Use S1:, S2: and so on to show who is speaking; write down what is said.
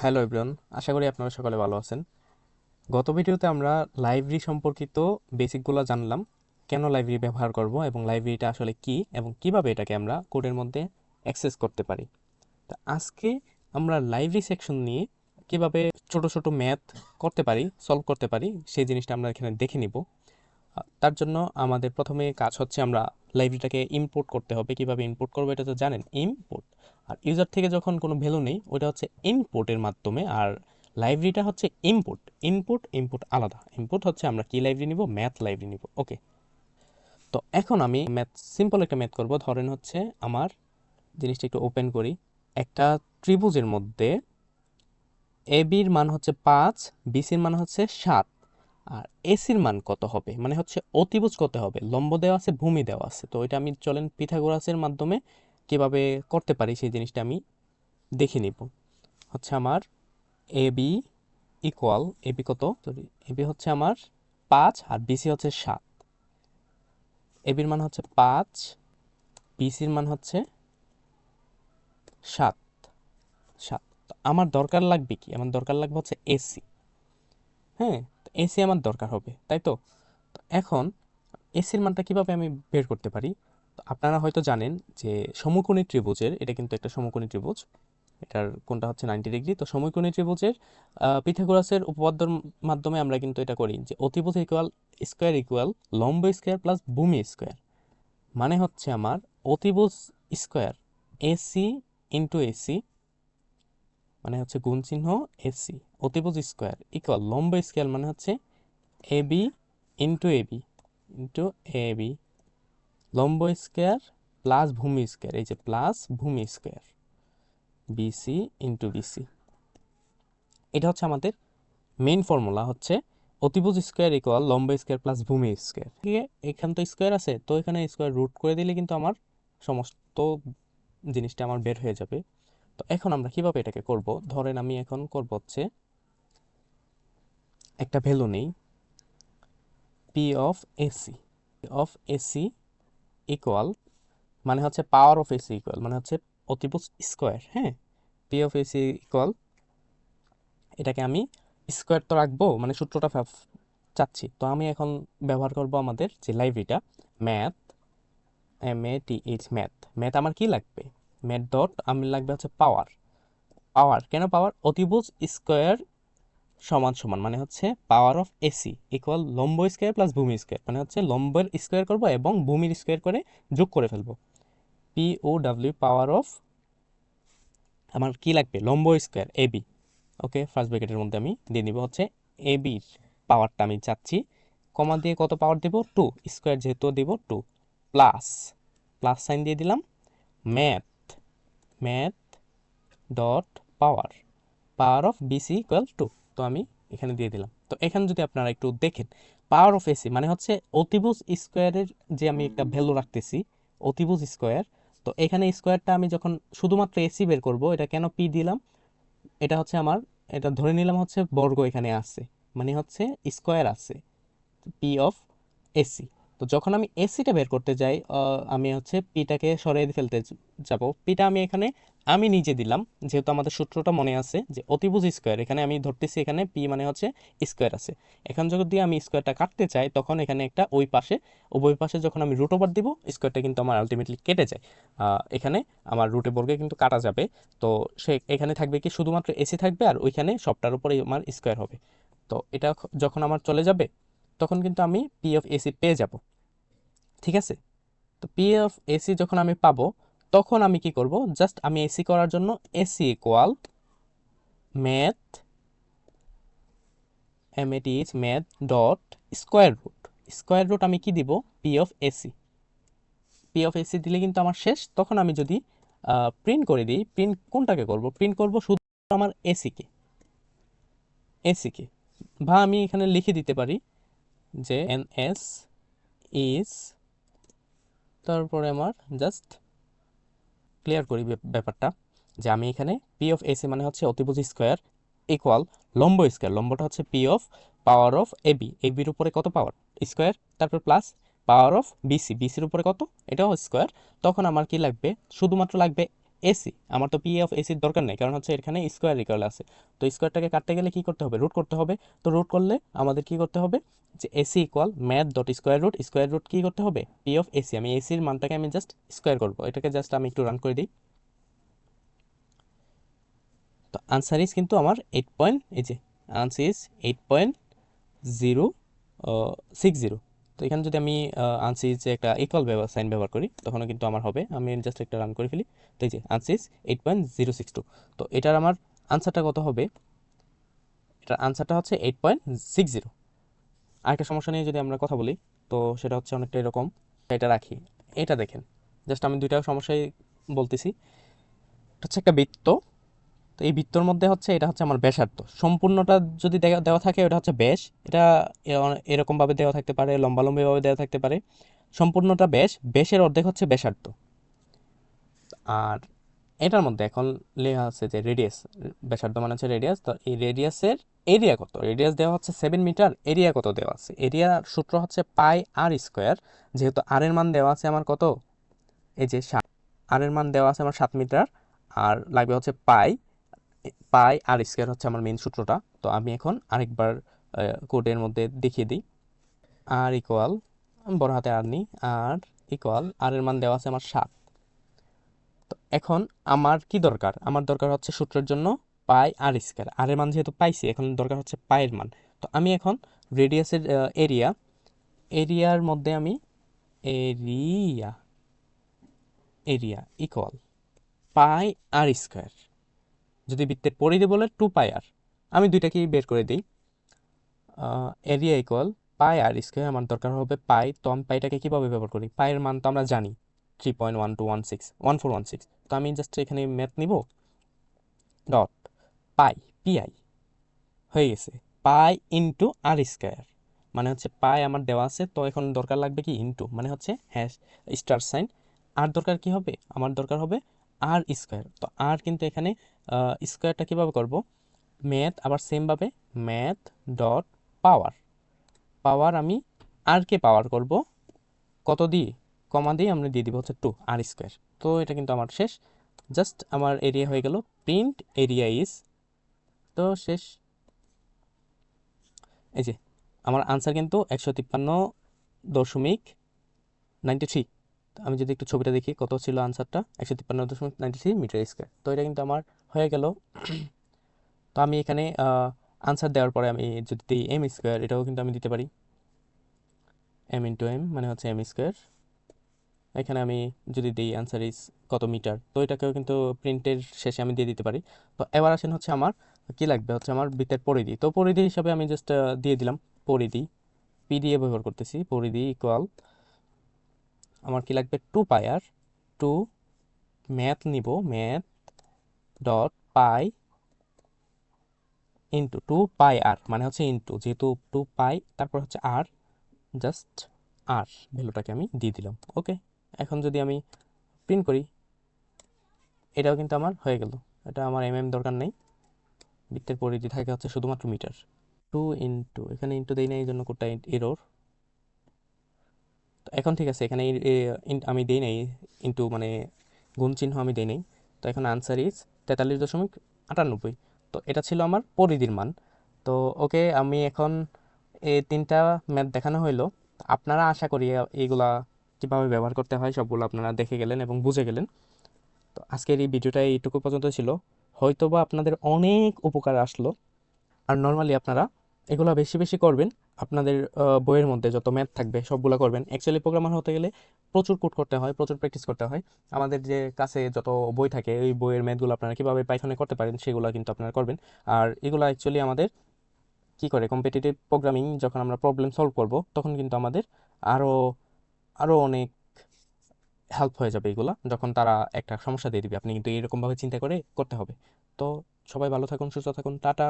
S1: Hello everyone, আশা করি আপনারা সকলে ভালো আছেন। গত ভিডিওতে আমরা লাইব্রেরি সম্পর্কিত বেসিকগুলো জানলাম, কেন লাইব্রেরি ব্যবহার করব এবং লাইব্রেরিটা আসলে কি এবং কীভাবে এটাকে আমরা কোডের মধ্যে অ্যাক্সেস করতে পারি। তো আজকে আমরা লাইব্রেরি সেকশন নিয়ে কীভাবে ছোট ছোট ম্যাথ করতে পারি, সলভ করতে পারি, সেই জিনিসটা আমরা এখানে দেখে নিব। তার জন্য আমাদের প্রথমে কাজ হচ্ছে আমরা লাইব্রেরিটাকে ইম্পোর্ট করতে হবে। কীভাবে ইম্পোর্ট করব এটা তো জানেন ইম্পোর্ট আর ইউজার থেকে যখন কোনো ভ্যালু নেই, ওটা হচ্ছে ইম্পোর্টের মাধ্যমে। আর লাইব্রেরিটা হচ্ছে ইম্পোর্ট ইনপুট ইনপুট আলাদা। ইনপুট হচ্ছে আমরা কি লাইব্রেরি নিব? ম্যাথ লাইব্রেরি নিব। ওকে তো এখন আমি ম্যাথ সিম্পল একটা ম্যাথ করব। ধরেন হচ্ছে আমার জিনিসটা একটু ওপেন করি। একটা ত্রিভুজের মধ্যে এ বির মান হচ্ছে পাঁচ বিসির মান হচ্ছে সাত। আর এসির মান কত হবে? মানে হচ্ছে অতিভুজ কত হবে? লম্ব দেওয়া আছে, ভূমি দেওয়া আছে। তো এটা আমি চলেন পিথাগোরাসের মাধ্যমে কীভাবে করতে পারি সেই জিনিসটা আমি দেখে নিব। হচ্ছে আমার A B equal A B কত? সরি এ বি হচ্ছে আমার পাঁচ আর বিসি হচ্ছে সাত। এ বির মান হচ্ছে পাঁচ বিসির মান হচ্ছে সাত। সাত। আমার দরকার লাগবে কি? আমার দরকার লাগবে হচ্ছে এসি হ্যাঁ? এসি আমার দরকার হবে, তাই তো? তো এখন এসির মানটা কীভাবে আমি বের করতে পারি? তো আপনারা হয়তো জানেন যে সমকোণী ত্রিভুজের, এটা কিন্তু একটা সমকোণী ত্রিভুজ, এটার কোনটা হচ্ছে নাইনটি ডিগ্রি তো সমকোণী ত্রিভুজের পিথাগোরাসের উপপাদ্যর মাধ্যমে আমরা কিন্তু এটা করি যে অতিভুজ ইকুয়াল স্কোয়ার ইকুয়াল লম্ব স্কোয়ার প্লাস ভূমি স্কোয়ার মানে হচ্ছে আমার অতিভুজ স্কোয়ার এসি ইন্টু এসি মানে হচ্ছে গুণ চিহ্ন এসি অতিভুজ স্কোয়ার ইকুয়াল লম্ব স্কোয়ার মানে হচ্ছে A B into A B into A B লম্ব স্কোয়ার প্লাস ভূমি স্কোয়ার, এই যে প্লাস ভূমি স্কোয়ার বিসি ইন্টু বিসি এটা হচ্ছে আমাদের মেইন ফর্মুলা হচ্ছে অতিভুজ স্কোয়ার ইকুয়াল লম্ব স্কোয়ার প্লাস ভূমি স্কোয়ার। ঠিক আছে এখানে তো স্কোয়ার আছে, তো এখানে স্কোয়ার রুট করে দিলে কিন্তু আমার সমস্ত জিনিসটা আমার বের হয়ে যাবে। তো এখন আমরা কীভাবে এটাকে করব? ধরেন আমি এখন করব হচ্ছে একটা ভ্যালু নেই P of AC of AC equal মানে হচ্ছে পাওয়ার অফ এসি ইকুয়াল মানে হচ্ছে অতিভুজ স্কোয়ার হ্যাঁ? পি অফ এসি ইকুয়াল এটাকে আমি স্কোয়ার তো রাখব মানে সূত্রটা চাচ্ছি। তো আমি এখন ব্যবহার করব আমাদের যে লাইব্রেরিটা math M A T H math math আমার কি লাগবে? ম্যাথ ডট আমি লাগবে হচ্ছে পাওয়ার পাওয়ার কেন পাওয়ার অতিভুজ স্কোয়ার সমান সমান মানে হচ্ছে পাওয়ার অফ এসি ইকুয়াল লম্ব স্কোয়ার প্লাস ভূমি স্কোয়ার মানে হচ্ছে লম্বের স্কোয়ার করব এবং ভূমির স্কোয়ার করে যোগ করে ফেলব। P O W power of আমার কি লাগবে? লম্ব square A B okay first ব্র্যাকেটের মধ্যে আমি দিয়ে নিব হচ্ছে এ বির পাওয়ারটা আমি চাচ্ছি। কমা দিয়ে কত পাওয়ার দেব? টু স্কোয়ার যেহেতু দেব টু প্লাস প্লাস সাইন দিয়ে দিলাম। Math math dot power power of BC equal to তো আমি এখানে দিয়ে দিলাম। তো এখানে যদি আপনারা একটু দেখেন পাওয়ার অফ এসি মানে হচ্ছে অতিভুজ স্কোয়ারের যে আমি একটা ভ্যালু রাখতেছি, অতিভুজ স্কোয়ার তো এখানে স্কোয়ারটা আমি যখন শুধুমাত্র এসি বের করব, এটা কেন পি দিলাম? এটা হচ্ছে আমার, এটা ধরে নিলাম হচ্ছে বর্গ এখানে আছে মানে হচ্ছে স্কোয়ার আছে পি অফ এসি তো যখন আমি এসিটা বের করতে যাই আমি হচ্ছে পিটাকে সরিয়ে ফেলতে যাব। পিটা আমি এখানে, আমি নিজে দিলাম, যেহেতু আমাদের সূত্রটা মনে আছে যে অতিভুজ স্কোয়ার। এখানে আমি ধরতেছি এখানে পি মানে হচ্ছে স্কোয়ার আছে। এখন যদি আমি স্কোয়ারটা কাটতে চাই, তখন এখানে একটা ওই পাশে, উভয় পাশে যখন আমি রুট ওভার দিব, স্কোয়ারটা কিন্তু আমার আলটিমেটলি কেটে যায়। এখানে আমার রুটে বর্গে কিন্তু কাটা যাবে। তো সে এখানে থাকবে কি শুধুমাত্র এসি থাকবে আর ওইখানে সবটার উপরে আমার স্কোয়ার হবে। তো এটা যখন আমার চলে যাবে তখন কিন্তু আমি পি অফ এসি পেয়ে যাব। ঠিক আছে? তো পি অফ এসি যখন আমি পাবো, তখন আমি কি করব? জাস্ট আমি এসি করার জন্য AC equal math M AT is math dot square root square root আমি কি দিব? P of AC P of AC দিলে কিন্তু আমার শেষ। তখন আমি যদি প্রিন্ট করে দিই প্রিন্ট কোনটাকে করব? প্রিন্ট করব শুধু আমার এসিকে এসিকে বা আমি এখানে লিখে দিতে পারি যে এন এস ইজ, তারপরে আমার জাস্ট ক্লিয়ার করি ব্যাপ- ব্যাপারটা, যে আমি এখানে পি অফ এসি মানে হচ্ছে অতিভুজ স্কোয়ার ইকুয়াল লম্ব স্কোয়ার। লম্বটা হচ্ছে P of power of A B. A বির উপরে কত পাওয়ার? স্কোয়ার, তারপর প্লাস পাওয়ার অফ বিসি বিসির উপরে কত? এটাও স্কোয়ার। তখন আমার কি লাগবে? শুধুমাত্র লাগবে এসি আমার তো পি অফ এসির দরকার নেই, কারণ হচ্ছে এখানে স্কোয়ার ইকুয়াল আছে। তো স্কোয়ারটাকে কাটতে গেলে কি করতে হবে? রুট করতে হবে। তো রুট করলে আমাদের কি করতে হবে? যে AC equal math dot square root square root কী করতে হবে? পি অফ এসি আমি এসির মানটাকে আমি জাস্ট স্কোয়ার করব। এটাকে জাস্ট আমি একটু রান করে দিই। তো আনসার ইজ কিন্তু আমার এইট পয়েন্ট এই যে answer is eight point zero six zero তো এখানে যদি আমি আনসিজ যে একটা ইকুয়াল ব্যবহার সাইন ব্যবহার করি, তখনও কিন্তু আমার হবে। আমি জাস্ট একটা রান করে ফেলি। তো এই যে answer is eight point zero six two তো এটার আমার আনসারটা কত হবে? এটার আনসারটা হচ্ছে এইট পয়েন্ট সিক্স জিরো আরেকটা সমস্যা নিয়ে যদি আমরা কথা বলি, তো সেটা হচ্ছে অনেকটা এরকম। এটা রাখি। এটা দেখেন। জাস্ট আমি দুইটা সমস্যাই বলতেছি। এটা হচ্ছে একটা বৃত্ত। তো এই বৃত্তর মধ্যে হচ্ছে এটা হচ্ছে আমার ব্যাসার্ধ। সম্পূর্ণটা যদি দেওয়া থাকে ওটা হচ্ছে ব্যাস। এটা এরকমভাবে দেওয়া থাকতে পারে, লম্বালম্বিভাবে দেওয়া থাকতে পারে। সম্পূর্ণটা ব্যাস, ব্যাসের অর্ধেক হচ্ছে ব্যাসার্ধ। আর এটার মধ্যে এখন লেখা আছে যে রেডিয়াস ব্যাসার্ধ মানে হচ্ছে রেডিয়াস তো এই রেডিয়াসের এরিয়া কত? রেডিয়াস দেওয়া হচ্ছে সেভেন মিটার এরিয়া কত দেওয়া আছে? এরিয়ার সূত্র হচ্ছে পাই আর স্কোয়ার যেহেতু আর এর মান দেওয়া আছে আমার কত? এই যে সাত আর এর মান দেওয়া আছে আমার সাত মিটার আর লাগবে হচ্ছে পাই পাই আর স্কোয়ার হচ্ছে আমার মেন সূত্রটা। তো আমি এখন আরেকবার কোডের মধ্যে দেখিয়ে দিই। আর ইকুয়াল বড় হাতে আর নিই আর ইকুয়াল আর এর মান দেওয়া আছে আমার সাত। তো এখন আমার কি দরকার? আমার দরকার হচ্ছে সূত্রের জন্য পাই আর স্কোয়ার আর এর মান যেহেতু পাইছি, এখন দরকার হচ্ছে পায়ের মান। তো আমি এখন রেডিয়াসের এরিয়া এরিয়ার মধ্যে আমি area area equal pi r square যদি বৃত্তের পরিধি বলে টু পাই আর আমি দুইটাকেই বের করে দিই। Area equal pi r square আমার দরকার হবে পাই তো আমি পাইটাকে কীভাবে ব্যবহার করি? পায়ের মান তো আমরা জানি three point one two one six one four one six তো আমি জাস্ট এখানে ম্যাথ নিব। ডট পাই পিআই হয়ে গেছে। পাই ইন্টু আর স্কোয়ার মানে হচ্ছে পাই আমার দেওয়া আছে, তো এখন দরকার লাগবে কি? ইন্টু মানে হচ্ছে হ্যাশ স্টার সাইন আর দরকার কি হবে? আমার দরকার হবে আর স্কোয়ার তো আর কিন্তু এখানে স্কোয়ারটা কীভাবে করব? ম্যাথ আবার সেমভাবে ম্যাথ ডট পাওয়ার পাওয়ার আমি আরকে পাওয়ার করব, কত দিয়ে? কমা দিয়ে আমরা দিয়ে দিব হচ্ছে টু আর স্কোয়ার তো এটা কিন্তু আমার শেষ জাস্ট আমার এরিয়া হয়ে গেল প্রিন্ট এরিয়া ইজ তো শেষ। এই যে, আমার আনসার কিন্তু একশো তিপ্পান্ন দশমিক নাইনটি থ্রি। আমি যদি একটু ছবিটা দেখি, কত ছিল আনসারটা? একশো তিপ্পান্ন দশমিক নাইনটি থ্রি মিটার স্কোয়ার। তো এটা কিন্তু আমার হয়ে গেল। তো আমি এখানে আনসার দেওয়ার পরে আমি যদি দিই এম স্কোয়ার, এটাও কিন্তু আমি দিতে পারি। এম ইন্টু এম মানে হচ্ছে এম স্কোয়ার। এখানে আমি যদি দিই আনসার ইজ কত মিটার, তো এটাকেও কিন্তু প্রিন্টের শেষে আমি দিয়ে দিতে পারি। তো এবার আসেন হচ্ছে আমার, কি লাগবে? হচ্ছে আমার বৃত্তের পরিধি। তো পরিধি হিসাবে আমি জাস্ট দিয়ে দিলাম পরিধি। পি দিয়ে ব্যবহার করতেছি, পরিধি ইকুয়াল আমার কি লাগবে? Two pi r two math নিব math dot pi into two pi r মানে হচ্ছে ইন্টু যেহেতু টু পাই তারপর হচ্ছে আর জাস্ট আর ভ্যালুটাকে আমি দিয়ে দিলাম। ওকে এখন যদি আমি প্রিন্ট করি, এটাও কিন্তু আমার হয়ে গেল। এটা আমার এম এম দরকার নেই। বৃত্তের পরিধি থাকে হচ্ছে শুধুমাত্র মিটার। টু ইন্টু এখানে ইন্টু দেই না এই জন্য কোডটা এরোর তো এখন ঠিক আছে, এখানে আমি দিই নাই ইন্টু মানে গুণ চিহ্ন আমি দেই নাই। তো এখন আনসার ইজ তেতাল্লিশ দশমিক আটানব্বই। তো এটা ছিল আমার পরিধির মান। তো ওকে, আমি এখন এই তিনটা ম্যাথ দেখানো হইল। আপনারা আশা করি এইগুলা কীভাবে ব্যবহার করতে হয় সবগুলো আপনারা দেখে গেলেন এবং বুঝে গেলেন। তো আজকের এই ভিডিওটা এইটুকু পর্যন্ত ছিল। হয়তোবা আপনাদের অনেক উপকার আসলো। আর নর্মালি আপনারা এগুলো বেশি বেশি করবেন। আপনাদের বইয়ের মধ্যে যত ম্যাথ থাকবে, সবগুলো করবেন। অ্যাকচুয়ালি প্রোগ্রামার হতে গেলে প্রচুর কোড করতে হয়, প্রচুর প্র্যাকটিস করতে হয়। আমাদের যে কাছে যত বই থাকে ওই বইয়ের ম্যাথগুলো আপনারা কীভাবে পাইথনে করতে পারেন, সেগুলো কিন্তু আপনারা করবেন। আর এগুলো অ্যাকচুয়ালি আমাদের কি করে কম্পিটিটিভ প্রোগ্রামিং যখন আমরা প্রবলেম সলভ করব, তখন কিন্তু আমাদের আরও আরও অনেক হেল্প হয়ে যাবে এগুলো, যখন তারা একটা সমস্যা দিয়ে দিবে। আপনি কিন্তু এরকমভাবে চিন্তা করে করতে হবে। তো সবাই ভালো থাকুন, সুস্থ থাকুন, টাটা।